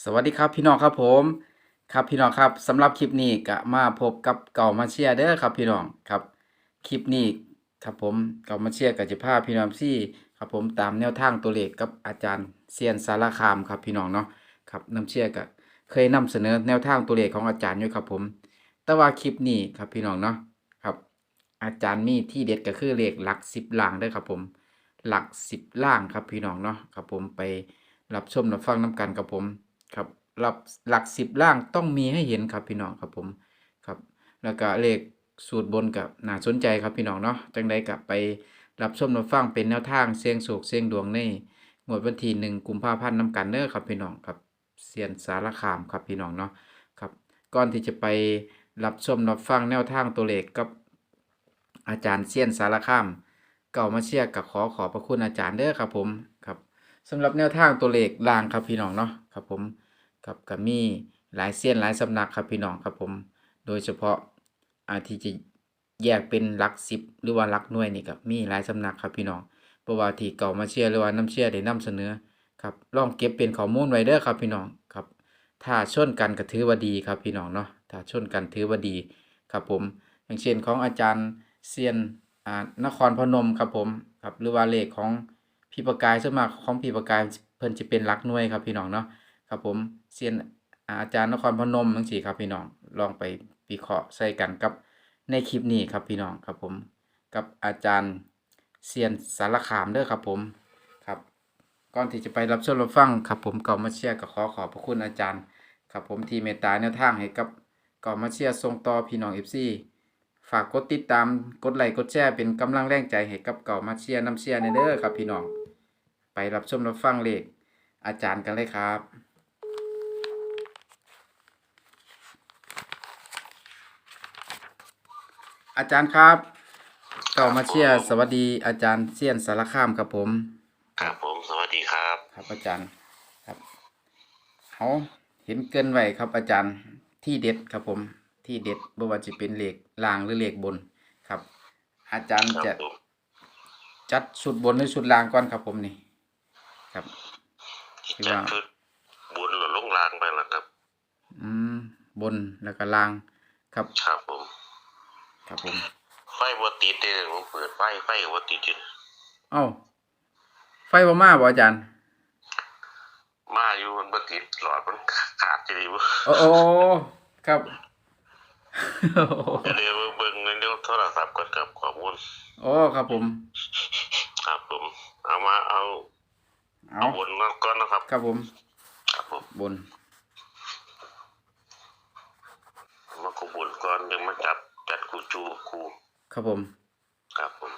สวัสดีครับพี่น้องครับผม ครับพี่น้องครับสำหรับคลิปนี้ก็มาพบกับเก่ามาเชียเด้อครับพี่น้องครับคลิปนี้ครับผมเก่ามาเชียกับจะพาพี่น้องซี่ครับผมตามแนวทางตัวเลขกับอาจารย์เซียนสารคามครับพี่น้องเนาะครับน้ำเชียก็เคยนำเสนอแนวทางตัวเลขของอาจารย์อยู่ครับผม แต่ว่าคลิปนี้ครับพี่น้องเนาะครับ อาจารย์มีที่เด็ดก็คือเลขหลักสิบล่างเด้อครับผม หลักสิบล่างครับพี่น้องเนาะครับผมไปรับชมรับฟังน้ำกันครับผม ครับรับหลักสิบล่างต้องมีให้เห็นครับพี่น้องครับผมครับ แล้วก็เลขสูตรบนกับน่าสนใจครับพี่น้องเนาะจังใดกับไปรับชมรับฟังเป็นแนวทางเสียงโศกเสียงดวงในงวดวันที่หนึ่งกุมภาพันธ์น้ำกันเด้อครับพี่น้องครับเซียนสารคามครับพี่น้องเนาะครับก่อนที่จะไปรับชมรับฟังแนวทางตัวเลขกับอาจารย์เซียนสารคามเก่ามาเชียร์กับขอขอบพระคุณอาจารย์เด้อครับผมครับสำหรับแนวทางตัวเลขล่างครับพี่น้องเนาะครับผม ครับก็มีหลายเซียนหลายสำนักครับพี่น้องครับผม โดยเฉพาะอาที่จะแยกเป็นลักสิบหรือว่าลักหน่วยนี่ก็มีหลายสำนักครับพี่น้องเพราะว่าที่เก่ามาเชียร์หรือว่าน้ำเชียร์ได้นำเสนอครับลองเก็บเป็นข้อมูลไว้เด้อครับพี่น้องครับ ถ้าชนกันก็ถือว่าดีครับพี่น้องเนาะถ้าชนกันถือว่าดีครับผม อย่างเช่นของอาจารย์เซียนอ่านครพนมครับผมครับหรือว่าเลขของพี่ประกายส่วนมากของพี่ประกายเพิ่นจะเป็นลักหน่วยครับพี่น้องเนาะครับผม เซียนอาจารย์นครพนมทั้งสี่ครับพี่น้องลองไปวิเคราะห์ใส่กันกับในคลิปนี้ครับพี่น้องครับผมกับอาจารย์เซียนสารคามเด้อครับผมครับก่อนที่จะไปรับชมรับฟังครับผมเก่ามาเชียร์ก็ขอขอบพระคุณอาจารย์ ครับผมที่เมตตาแนวทางให้กับเก่ามาเชียร์ส่งต่อพี่น้องเอฟซีฝากกดติดตามกดไลค์กดแชร์เป็นกำลังแรงใจให้กับเก่ามาเชียร์น้ำเชียร์ในเด้อครับพี่น้องไปรับชมรับฟังเลขอาจารย์กันเลยครับ อาจารย์ครับเก่ามาเชียร์สวัสดีอาจารย์เซียนสารคามครับผม ครับผมสวัสดีครับ ครับอาจารย์ครับเขาเห็นเกินไว้ครับ อาจารย์ที่เด็ดครับผม ที่เด็ดบ่ว่าจะเป็นเลขล่างหรือเลขบนครับ อาจารย์ครับจะผมจัดชุดบนหรือชุดล่างก่อนครับผมนี่ ครับคือจะว่าขึ้นบุญหรือลงรางไปแล้วครับ อืมบนแล้วก็ล่าง ครับ ครับผม ครับผม ไฟวัติดเด้อผมเปิดไฟไฟวัติดอยู่เอ้า ไฟบ่มาบ่อาจารย์ มาอยู่มันวัติดหลอดมันขาดจะดีบ่โอ้โอ้ครับเดี๋ยวเบิ่งในเรื่องโทรศัพท์ก่อนครับข้อมูลโอ้ครับผม ครับผม เอามาเอาเอาเอาบนมาก่อนนะครับ ครับผม ครับผมบนเอามากูบนก่อนยังมาจัด จัดกูจูกูครับผม ครับผม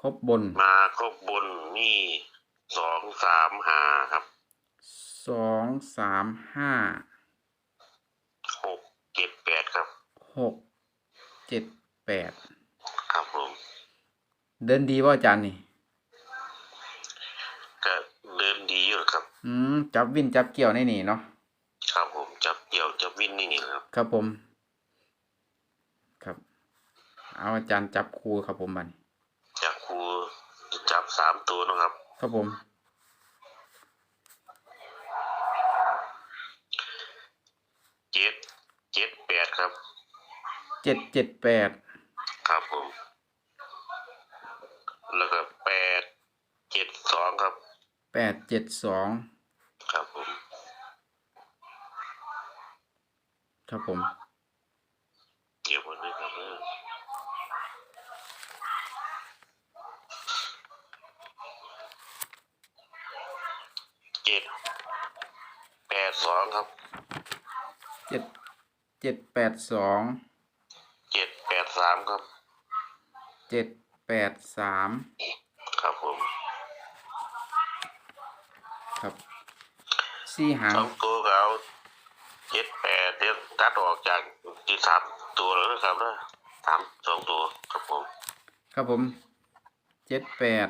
ครบบนมาครบบนนี่สองสามห้าครับสองสามห้าหกเจ็ดแปดครับหกเจ็ดแปดครับผม เดินดีว่าอาจารย์นี่ก็เดินดีอยู่ครับ อืมจับวินจับเกี่ยวในนี่เนาะ ครับผมจับเกี่ยวจับวินนี่นี่ ครับครับผม ครับ เอาอาจารย์จับครูครับผมบัดนจากครูจับสามตัวนะครับ ครับผมเจ็ดเจ็ดแปดครับเจ็ดเจ็ดแปดครับผม แล้วก็แปดเจ็ดสองครับแปดเจ็ดสอง ครับผม ครับผมเดี๋ยววันนี้ครับเออเจ็ดแปดสองครับเจ็ดเจ็ดแปดสองเจ็ดแปดสามครับเจ็ดแปดสามครับผมครับสี่หางสองตัวก็เอาเจ็ดแปด เดี๋ยวตัดออกจากที่สามตัวแล้วนะครับนะสามสองตัวครับผม ครับผมเจ็ดแปด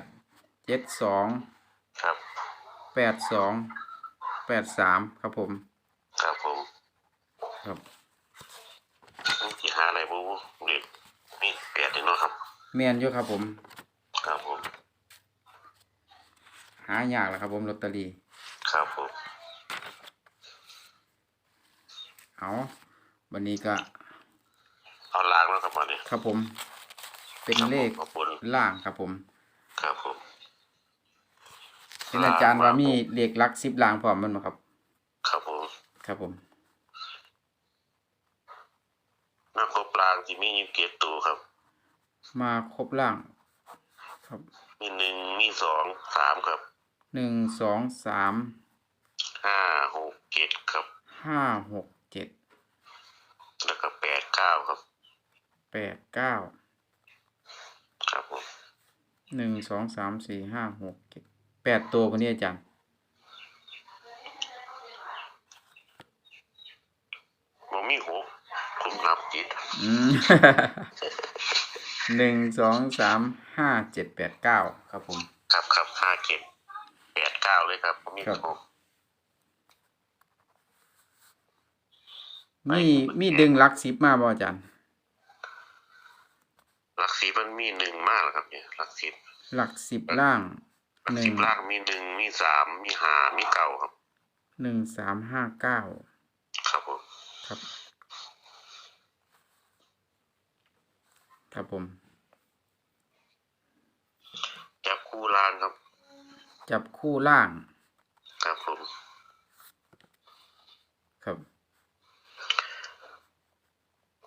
เจ็ดสองครับแปดสองแปดสามครับผม ครับผมครับที่หาอะไรบูนี่นี่แปดนี่เนาะครับเมียนอยู่ครับผม ครับผมหหายากแล้วครับผมลอตเตอรี่ ครับผม เอาวันนี้ก็เอาล้างแล้วครับมาเนี่ยครับผม เป็นเลขขอบคุณล่างครับผม ครับผมเป็นอาจารย์ว่ามีเลขหลักสิบล่างพร้อมแมันบ่ครับ ครับผม ครับผมนักครบล้างที่มีอยู่เกียรตัวครับ มาครบล่าง ครับ มีหนึ่งมีสองสามครับหนึ่งสองสามห้าหกเจ็ดครับห้าหก เจ็ดแล้วก็แปดเก้าครับแปดเก้าครับผมหนึ่งสองสามสี่ห้าหกเจ็ดแปดตัววันนี้อาจารย์ผมมีหกผมนับจิตอืมหนึ่งสองสามห้าเจ็ดแปดเก้าครับผม ครับครับห้าเจ็ดแปดเก้าเลยครับผมมีครับหก มีมีดึงหลักสิบมาบ่อาจารย์หลักสิบมันมีหนึ่งมากแล้วครับเนี่ยหลักสิบหลักสิบล่างหลักหนึ่สิงบล่างมีหนึ่งมีสามมีห้ามีเก้าครับ หนึ่งสามห้าเก้าครับผมครับ ครับผม จับคู่ล่างครับ จับคู่ล่าง ครับผม ครับ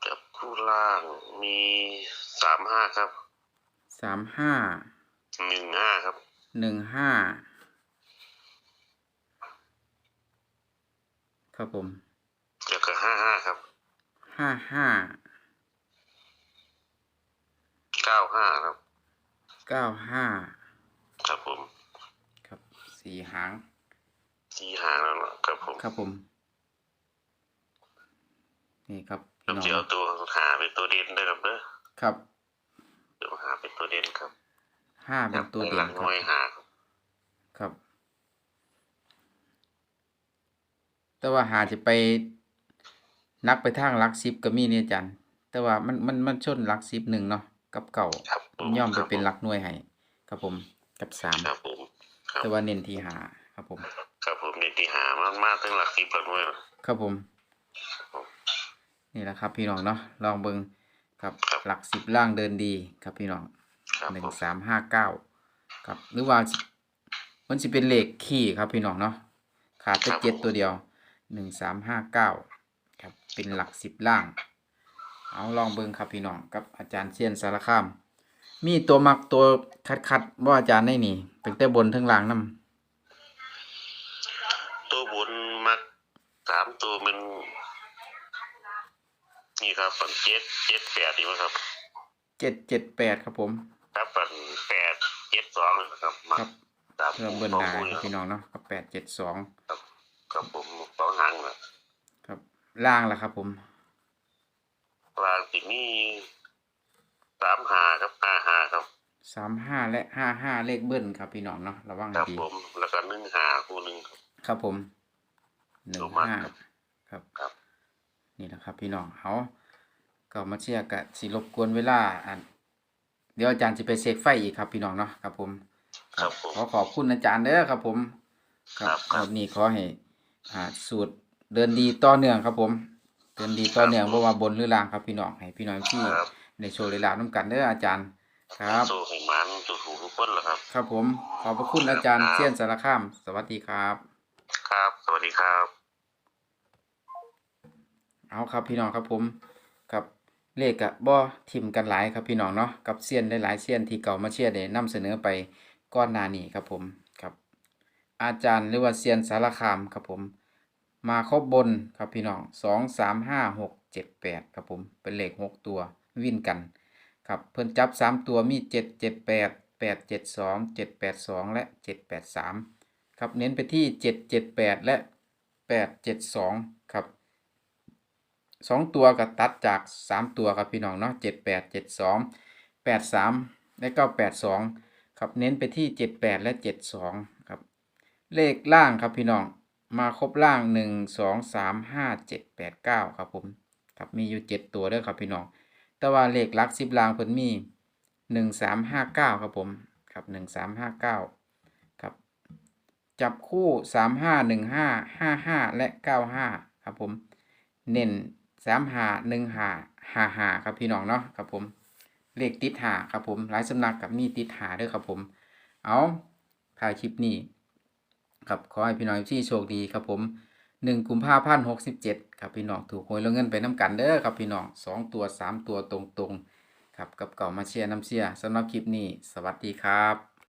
จับคู่ ล่างมีสามห้าครับสามห้าหนึ่งห้าครับหนึ่งห้าครับผมแล้วก็ห้าห้าครับห้าห้าเก้าห้าครับเก้าห้าครับผม ครับสี่หางสี่ห้าแล้วนะครับผม ครับผม นี่ครับ ผพี่มน้องจะเอาตัวหาเป็นตัวเด่นได้ครับเด้อครับเดี๋ยวหาเป็นตัวเด่นครับห้าเป็นตัวเด่หลันงคหรัน่วยบหาครับครับ แต่ว่าหาจะไปนักไปทางหลักสิบก็มีเนี่ยอาจารย์แต่ว่ามันมันมันชนหลักสิบหนึ่งเนาะกับเก่าครับผมย่อมไปครับเป็นหลักหน่วยให้ครับผมกับสามครับผมครับแต่ว่าเน้นที่หาครับผม ครับผมในที่หามันมาถึงหลักสิบหลักหน่วยแล้วครับผม นี่แหละครับพี่น้องเนาะลองเบิงครับครับหลักสิบล่างเดินดีครับพี่น้องครับหนึ่ผงมสามห้าเก้าครับหรือว่าสิมันจะเป็นเลขขี้ครับพี่น้องเนาะขาดไปเจ็ดตัวเดียวหนึ่งสามห้าเก้าครับเป็นหลักสิบล่าง เอาลองเบิงครับพี่น้องกับอาจารย์เชียนสารคาม มีตัวมักตัวคัดคัดๆว่าอาจารย์ได้นี่เป็นแต่บนทั้งล่างนํตัวบนมักสามตัวมัน นี่ครับฝันเจ็ดเจ็ดแปดดีมั้งครับเจ็ดเจ็ดแปดครับผม ครับฝันแปดเจ็ดสองนะครับมาครับสามเพิ่มเบิ้ลสองหนาคู่ครับคพี่รับน้องเนาะกับแปดเจ็ดสองครับผมสองหางนะครับ ล่างละครับ ผมกลางสินี่สามหาครับห้าหาครับสามห้าและห้าห้าเลขเบิ้ลครับพี่น้องเนาะระวังครับดีผม แล้วก็หนึ่งหาคู่หนึ่งครับ ครับผมหนึ่งถูกมากห้าครับครับครับ นี่แหละครับพี่น้องเขาก็มาเชียร์กะสิรบกวนเวลาอันเดี๋ยวอาจารย์จะไปเช็คไฟอีกครับพี่น้องเนาะครับผมครับผมขอขอบคุณอาจารย์เด้อครับผม ครับครับครับวันนี้ขอให้อ่าสูตรเดินดีต่อเนื่องครับผม เดินดีต่อเนื่องบ่ว่าบนหรือล่างครับพี่น้องให้พี่น้องที่ครับในโชว์ลีลาน้ำกันเด้ออาจารย์ครับสู้ให้มันสู้ถูกทุกคนเหรอครับ ครับผม ขอบพระคุณอาจารย์ครับเชียนสารคาม สวัสดีครับ ครับ สวัสดีครับ เอาครับพี่น้องครับผมกับเลขกะบ่ทิมกันหลายครับพี่น้องเนาะกับเซียนหลายเซียนที่เก่ามาเชียร์ได้นำเสนอไปก้อนหนานี้ครับผมครับอาจารย์หรือว่าเซียนสารคามครับผมมาครบบนครับพี่น้องสองสามห้าหกเจ็ดแปดครับผมเป็นเลขหกตัววิ่นกันครับเพิ่นจับสามตัวมีเจ็ดเจ็ดแปดแปดเจ็ดสองเจ็ดแปดสองและเจ็ดแปดสามครับเน้นไปที่เจ็ดเจ็ดแปดและแปดเจ็ดสองครับ สองตัวก็ตัดจากสามตัวครับพี่น้องเนาะเจ็ดแปดเจ็ดสองแปดสามและก็แปดสองครับเน้นไปที่เจ็ดแปดและเจ็ดสองครับ เลขล่างครับพี่น้องมาครบล่างหนึ่งสองสามห้าเจ็ดแปดเก้าครับผมครับมีอยู่เจ็ดตัวเด้อครับพี่น้องแต่ว่าเลขลักสิบลางเพิ่นมีหนึ่งสามห้าเก้าครับผมครับหนึ่งสามห้าเก้าครับจับคู่สามห้าหนึ่งห้าห้าห้าและเก้าห้าครับผมเน้น สามหาหนึ่งหาหาหาครับพี่น้องเนาะครับผมเลขติดหาครับผมหลายสำนักกับมีติดหาด้วยครับผม เอาถ่ายคลิปนี้ครับขอให้พี่น้องที่โชคดีครับผมหนึ่งกุมภาพันธ์หกสิบเจ็ดครับพี่น้องถูกหวยแล้วเงินไปน้ำกันเด้อครับพี่น้องสองตัวสามตัวตรงๆครับกับเก่ามาเชียร์น้ำเชียร์สำหรับคลิปนี้ สวัสดีครับ